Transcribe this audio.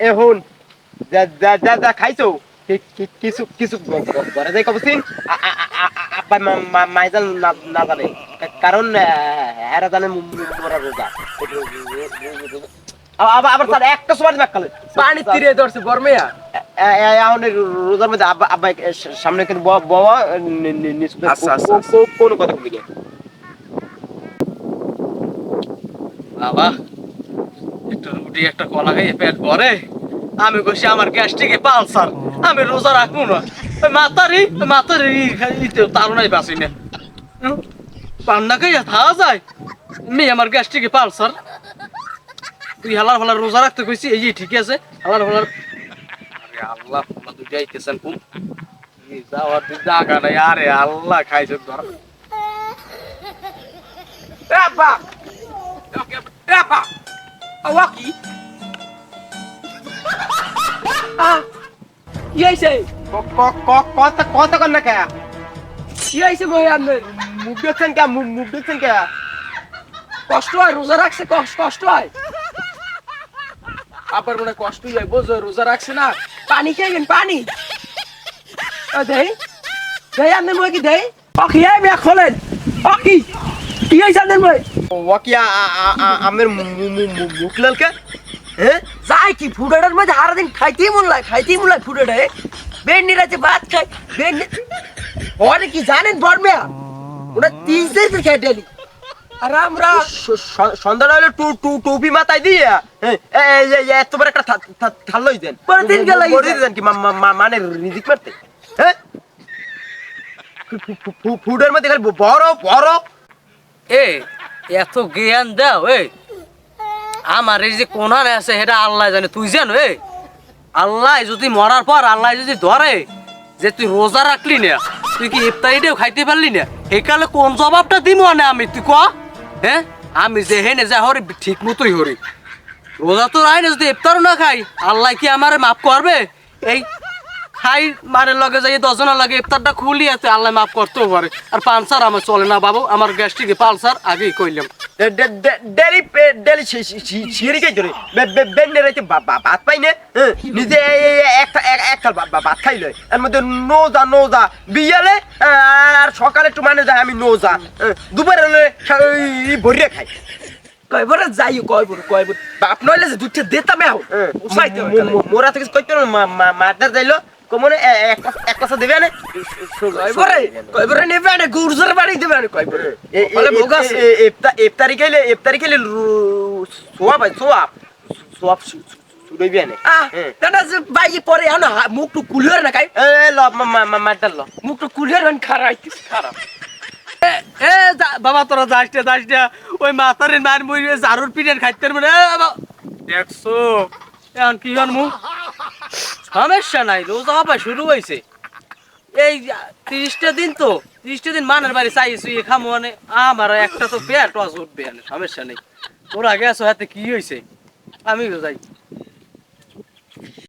এখন যা যা যা খাইছো কিছু কিছু ঘরে যাই মাইজাল না জানে কারণ জানে রোজা পানি মধ্যে সামনে কিন্তু বাবা আচ্ছা, আচ্ছা, আচ্ছা। কথা বাবা একটু রুটি, একটা কলা খাইয়ে পেট ভরে। আমি কইছি, আমার গ্যাস্ট্রিকে পালসার। আমি রোজা রাখব না। মাতারি মাতারি তার নাই বাসি না। পান্না খাইয়া থাকা যায়? মেয়ে আমার গ্যাস্ট্রিকে পালসার। তুই হালার ফালার রোজা রাখতে কইছি, এই যে ঠিক আছে, হালার ফালার আল্লাহ তুই যাইতেছেন এই যাওয়ার জাগা নাই, আরে আল্লাহ, খাইছে ধর। আব্বা আব্বা ক- ক- ক- কথা কথা কর না কে? কি হয়েছে বই আপনার মুখ দেখছেন কে? মুখ দেখছেন কে? কষ্ট হয় রোজা রাখছে কষ্ট কষ্ট হয়। আবার মনে কষ্টই হয় বোঝো রোজা রাখছে না। পানি খেয়ে পানি। দেই। দেই আপনার মই কি দেই? অকি মিয়া খোলেন। অকি কি আপনার মই ওয়াকি আমের হ্যাঁ যাই কি ফুডাটার মধ্যে খাইতেই মন লাগে খাইতেই মন লাগে ফুডাটা ভাত খাই ওরে কি জানেন বর্মিয়া? ওরা তিন সের খাই ডেলি আর আমরা হলে টু টু টুপি মাথায় দিয়ে এত বড় একটা থা- থা- থাল্লোই দেন। পরের দিন করে দেন কি মানে রিজিক মারতে? হ্যাঁ ফুডের মধ্যে খালি বড় বড় এ এত জ্ঞান দাও এ আমার এই যে কোনারে আছে, সেটা আল্লাহ জানে। তুই জানো এ আল্লাহ যদি মরার পর আল্লাহ যদি ধরে যে তুই রোজা রাখলি না, তুই কি ইফতারিটাও খাইতে পারলি না, এই কোন জবাবটা দিব না আমি, তুই ক? হ্যাঁ? আমি যে হেনে যা হরি, ঠিক মতোই হরি। রোজা তো রাই না, যদি ইফতারও না খাই, আল্লাহ কি আমার মাফ করবে? এই খাই মারের লগে যাই দশজনের লাগে ইফতারটা খুলি আছে আল্লাহ মাফ করতেও পারে আর পালসার আমার চলে না বাবু আমার গ্যাস্ট্রিকে পালসার আগেই কইলাম ডেলি ডেলি সিঁড়ি খাই ধরে বেন্ডে রাইতে ভাত পাই না হ্যাঁ, নিজে একটা এক- ভা- ভাত খাইল এর মধ্যে নোজা নোজা বিয়ালে আর সকালে একটু মানে যায় আমি নোজা হ্যাঁ, দুপুরে ভরিয়ে খাই কয়বার যাই কয়বার কয়বার বাপ নইলে যে দুধটা দিতাম হ্যাঁ, হয়। মোরা থেকে কইতে মারদার যাইলো কমনে এক কথা দেবে না কয়বারে কয়বারে নেবে আনে? গুরজের বাড়ি দেবে আনে কয়বারে বলে ভোগ আছে। ইফতারি খাইলে ইফতারি খাইলে সোয়াব সোয়াব। শুরুইবি আনে। আহ দাদা যে পরে আনো মুখ কুলিয়ার না কাই? এ ল মারদার ল। মুখ টু কুলিয়ার হন খারাইতিস খারাপ এ এ বাবা তোরা যাস না যাস না ওই মাথারে নার মুই জারুর পিঠের খাইতে মানে দেখছ? এখন কি হন মু সমস্যা নাই, রোজা হবা শুরু হয়েছে। এই তিরিশটা দিন তো, তিরিশটা দিন মানের বাড়ি চাই, শুয়ে খামো মানে। আমার একটা তো পেয়ার টস উঠবে মানে সমস্যা নেই। তোরা গেছো হাতে কি হয়েছে? আমিও যাই।